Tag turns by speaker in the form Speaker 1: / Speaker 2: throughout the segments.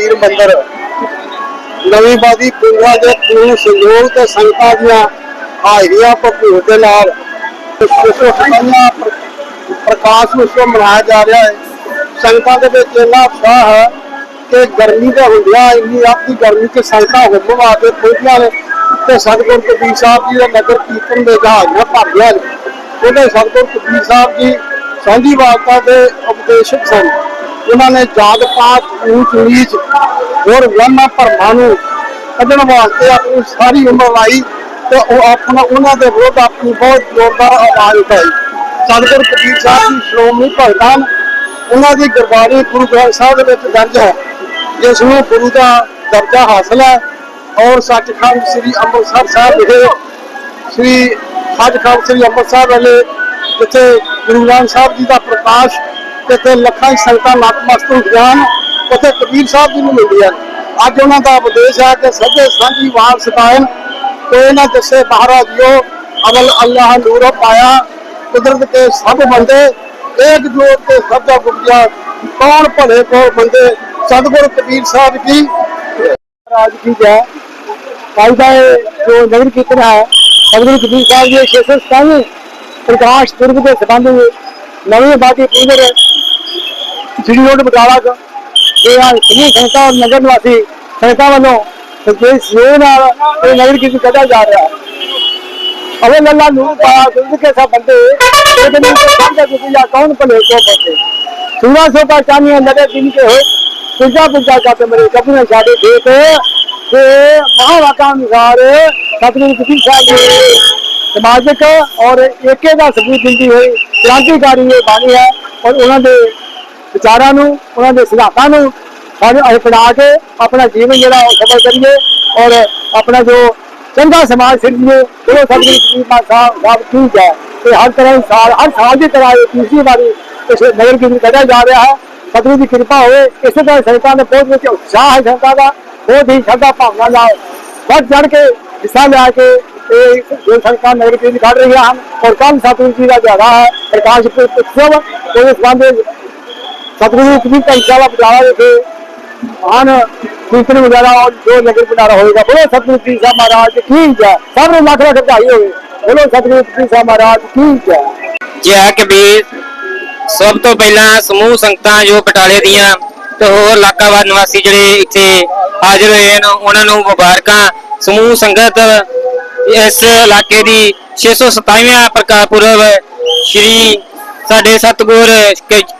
Speaker 1: ਕਬੀਰ ਮੰਦਰ। ਨਵੀਂ ਬਾਦੀ ਪਿੰਡਾਂ ਦੇ ਪੂਰਨ ਸਹਿਯੋਗ ਤੇ ਸੰਗਤਾਂ ਦੀਆਂ ਹਾਜ਼ਰੀਆਂ ਭਰਪੂਰ ਦੇ ਨਾਲ ਪ੍ਰਕਾਸ਼ ਉਤਸਵ ਮਨਾਇਆ ਜਾ ਰਿਹਾ ਹੈ। ਸੰਗਤਾਂ ਦੇ ਵਿੱਚ ਇੰਨਾ ਉਤਸ਼ਾਹ ਹੈ ਕਿ ਗਰਮੀ ਦੇ ਹੁੰਦਿਆਂ ਇੰਨੀ ਆਪਦੀ ਗਰਮੀ ਚ ਸੰਗਤਾਂ ਹੁਕਮ ਵਾਸਤੇ ਪਹੁੰਚੀਆਂ ਨੇ ਤੇ ਸਤਿਗੁਰੂ ਕਬੀਰ ਸਾਹਿਬ ਜੀ ਦੇ ਨਗਰ ਕੀਰਤਨ ਦੇ ਜਹਾਜ਼ਾਂ ਭਰ ਗਿਆ ਨੇ। ਉਹਦੇ ਸਤਿਗੁਰ ਕਬੀਰ ਸਾਹਿਬ ਜੀ ਸਾਂਝੀ ਵਾਰਤਾ ਦੇ ਉਪਦੇਸ਼ਕ ਸਨ। ਉਹਨਾਂ ਨੇ ਜਾਤ ਪਾਤ, ਊਚ ਨੀਚ ਹੋਰ ਵਰਨਾ ਭਰਮਾਂ ਨੂੰ ਕੱਢਣ ਵਾਸਤੇ ਆਪਣੀ ਸਾਰੀ ਉਮਰ ਲਾਈ ਤੇ ਉਹ ਆਪਣਾ ਉਹਨਾਂ ਦੇ ਵਿਰੁੱਧ ਆਪਣੀ ਬਹੁਤ ਜ਼ੋਰਦਾਰ ਆਵਾਜ਼ ਉਠਾਈ। ਸਤਿਗੁਰ ਕਬੀਰ ਸਾਹਿਬ ਜੀ, ਸ਼੍ਰੋਮਣੀ ਭਗਤਾਂ ਉਹਨਾਂ ਦੀ ਗੁਰਬਾਣੀ ਗੁਰੂ ਗ੍ਰੰਥ ਸਾਹਿਬ ਦੇ ਵਿੱਚ ਦਰਜ ਹੈ। ਜਿਸ ਨੂੰ ਗੁਰੂ ਦਾ ਦਰਜਾ ਹਾਸਲ ਹੈ ਔਰ ਸੱਚਖੰਡ ਸ੍ਰੀ ਅੰਮ੍ਰਿਤਸਰ ਸਾਹਿਬ ਵਿਖੇ ਸ੍ਰੀ ਸੱਚਖੰਡ ਸ੍ਰੀ ਅੰਮ੍ਰਿਤਸਰ ਵਾਲੇ ਜਿੱਥੇ ਗੁਰੂ ਗ੍ਰੰਥ ਸਾਹਿਬ ਜੀ ਦਾ ਪ੍ਰਕਾਸ਼ ਤੇ ਤੇ ਲੱਖਾਂ ਸੰਗਤਾਂ ਨਤਮਸਤਕ ਹੁੰਦੀਆਂ ਹਨ। ਉੱਥੇ ਕਬੀਰ ਸਾਹਿਬ ਜੀ ਨੂੰ ਮਿਲਦੀਆਂ ਹਨ ਅੱਜ ਉਹਨਾਂ ਦਾ ਉਪਦੇਸ਼ ਹੈ ਕਿ ਸਭੇ ਸਾਂਝੀ ਵਾਰ ਸਤਾਇਨ ਕੋਈ ਨਾ ਦੱਸੇ ਮਹਾਰਾਜ ਜੋ ਅਵਲ ਅੱਲਾਹ ਨੂਰ ਪਾਇਆ। ਕੁਦਰਤ ਕੇ ਸਭ ਬੰਦੇ, ਏਕ ਜੋਤ ਤੇ ਸਭ ਦਾ ਗੁਪਜਾ ਕੌਣ ਭਲੇ ਕੋ ਬੰਦੇ ਸਤਿਗੁਰ ਕਬੀਰ ਸਾਹਿਬ ਜੀ। ਰਾਜ ਕੀ ਜੈ। ਕਾਇਦਾ ਜੋ ਨਗਰ ਕੀਰਤਨ ਹੈ, ਸਤਿਗੁਰੂ ਕਬੀਰ ਸਾਹਿਬ ਜੀ 697 ਪ੍ਰਕਾਸ਼ ਪੁਰਬ ਦੇ ਸੰਬੰਧ ਵਿੱਚ ਨਵੀਂ ਬਾਦੀ ਪੀਂਦਰ ਜਿਹੜੀ ਰੋਡ ਬਟਾਲਾ ਚ ਇਹ ਆ ਸਮੂਹ ਸੰਗਤਾਂ ਔਰ ਨਗਰ ਨਿਵਾਸੀ ਸੰਗਤਾਂ ਵੱਲੋਂ ਸੰਕੇਤ ਸੇਵ ਨਾਲ ਇਹ ਨਗਰ ਕੀਰਤਨ ਕੱਢਿਆ ਜਾ ਰਿਹਾ ਹੈ ਅਵੇ ਲੱਲਾ ਨੂੰ ਪਾਇਆ ਦੁੱਧ ਕੇ ਸਭ ਬੰਦੇ ਇਹ ਦਿਨ को समझा दुनिया कौन भले को बचे सुना सो पहचानिए लगे दिन के हो पूजा पूजा जाते मेरे कपड़े सारे खेत के महावाकानुसार सतगुरु किसी साहब ने ਸਮਾਜਿਕ ਔਰ ਏਕੇ ਦਾ ਸਬੂਤ ਦਿੰਦੀ ਹੋਈ ਕ੍ਰਾਂਤੀਕਾਰੀ ਇਹ ਬਾਣੀ ਹੈ ਔਰ ਉਹਨਾਂ ਦੇ ਵਿਚਾਰਾਂ ਨੂੰ, ਉਹਨਾਂ ਦੇ ਸਿਧਾਂਤਾਂ ਨੂੰ ਸਾਨੂੰ ਅਪਣਾ ਕੇ ਆਪਣਾ ਜੀਵਨ ਜਿਹੜਾ ਉਹ ਸਫਲ ਕਰੀਏ ਔਰ ਆਪਣਾ ਜੋ ਚੰਗਾ ਸਮਾਜ ਸਿਰਜੀਏ, ਉਹ ਸਤਿਗੁਰੂ ਜੀ ਮਾ ਸਾਹਿਬ ਠੀਕ ਹੈ। ਤੇ ਹਰ ਤਰ੍ਹਾਂ ਸਾਲ, ਹਰ ਸਾਲ ਦੀ ਤਰ੍ਹਾਂ ਇਹ ਤੀਸਰੀ ਵਾਰੀ ਇਸ ਨਗਰ ਕੀਰਤਨ ਕੱਢਿਆ ਜਾ ਰਿਹਾ ਹੈ। ਸਤਿਗੁਰੂ ਦੀ ਕਿਰਪਾ ਹੋਵੇ, ਇਸੇ ਤਰ੍ਹਾਂ ਸੰਗਤਾਂ ਦੇ ਬਹੁਤ ਵਿੱਚ ਉਤਸ਼ਾਹ ਹੈ ਸੰਗਤਾਂ ਦਾ, ਬਹੁਤ ਹੀ ਸ਼ਰਧਾ ਭਾਵਨਾ ਨਾਲ ਵੱਧ ਚੜ ਕੇ ਹਿੱਸਾ ਲਿਆ ਕੇ ਇਹ ਜੋ ਸੰਗਤਾਂ ਨਗਰ ਕੀਰਤਨ ਕੱਢ ਰਹੀਆਂ ਹਨ ਔਰ ਕੱਲ ਸਤਿਗੁਰੂ ਜੀ ਦਾ ਦਿਹਾੜਾ ਹੈ ਪ੍ਰਕਾਸ਼ ਪੁਰਬ ਉਤਸਵ ਉਹਦੇ ਸੰਬੰਧ ਵਿੱਚ ਸਤਿਗੁਰੂ ਕਬੀਰ ਕੰਚਾਲਾ ਪਟਿਆਲਾ ਵਿਖੇ ਆਨ ਕੀਰਤਨ ਵਗੈਰਾ ਔਰ ਜੋ ਨਗਰ ਭੰਡਾਰਾ ਹੋਏਗਾ ਬੋਲੋ ਸਤਿਗੁਰੂ ਜੀ ਸਾਹਿਬ ਮਹਾਰਾਜ ਕੀ ਜੈ ਸਭ ਨੂੰ ਲੱਖ ਲੱਖ ਵਧਾਈ ਹੋਵੇ ਬੋਲੋ ਸਤਿਗੁਰੂ ਜੀ ਸਾਹਿਬ ਮਹਾਰਾਜ ਕੀ ਜੈ
Speaker 2: ਜੈ ਕਬੀਰ ਸਭ ਤੋਂ ਪਹਿਲਾਂ ਸਮੂਹ ਸੰਗਤਾਂ ਜੋ ਬਟਾਲੇ ਦੀਆਂ ਤੇ ਹੋਰ ਇਲਾਕਾਵਾਰ ਨਿਵਾਸੀ ਜਿਹੜੇ ਇੱਥੇ ਹਾਜ਼ਰ ਹੋਏ ਨੇ ਉਹਨਾਂ ਨੂੰ ਮੁਬਾਰਕਾਂ ਸਮੂਹ ਸੰਗਤ ਇਸ ਇਲਾਕੇ ਦੀ 627ਵਾਂ ਪ੍ਰਕਾਸ਼ ਪੁਰਬ ਸ਼੍ਰੀ ਸਾਡੇ ਸਤਿਗੁਰ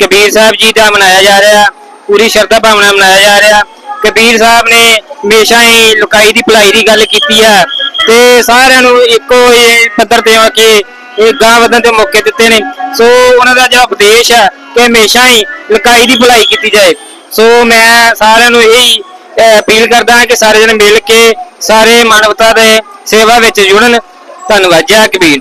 Speaker 2: ਕਬੀਰ ਸਾਹਿਬ ਜੀ ਦਾ ਮਨਾਇਆ ਜਾ ਰਿਹਾ, ਪੂਰੀ ਸ਼ਰਧਾ ਭਾਵਨਾ ਮਨਾਇਆ ਜਾ ਰਿਹਾ। ਕਬੀਰ ਸਾਹਿਬ ਨੇ ਹਮੇਸ਼ਾ ਹੀ ਲੁਕਾਈ ਦੀ, ਭਲਾਈ ਦੀ ਗੱਲ ਕੀਤੀ ਹੈ ਤੇ ਸਾਰਿਆਂ ਨੂੰ ਇੱਕੋ ਇਹ ਪੱਧਰ ਤੇ ਆ ਕੇ ਇਹ ਗਾਂ ਵਧਣ ਦੇ ਮੌਕੇ ਦਿੱਤੇ ਨੇ। ਸੋ ਉਹਨਾਂ ਦਾ ਜਿਹੜਾ ਉਪਦੇਸ਼ ਹੈ ਕਿ ਹਮੇਸ਼ਾ ਹੀ ਲੁਕਾਈ ਦੀ, ਭਲਾਈ ਕੀਤੀ ਜਾਏ। ਸੋ ਮੈਂ ਸਾਰਿਆਂ ਨੂੰ ਇਹੀ ਅਪੀਲ ਕਰਦਾ ਹਾਂ ਕਿ ਸਾਰੇ ਜਣੇ ਮਿਲ ਕੇ ਸਾਰੇ ਮਾਨਵਤਾ ਦੇ ਸੇਵਾ ਵਿੱਚ ਜੁੜਨ। ਧੰਨਵਾਦ, ਜੈ ਕਬੀਰ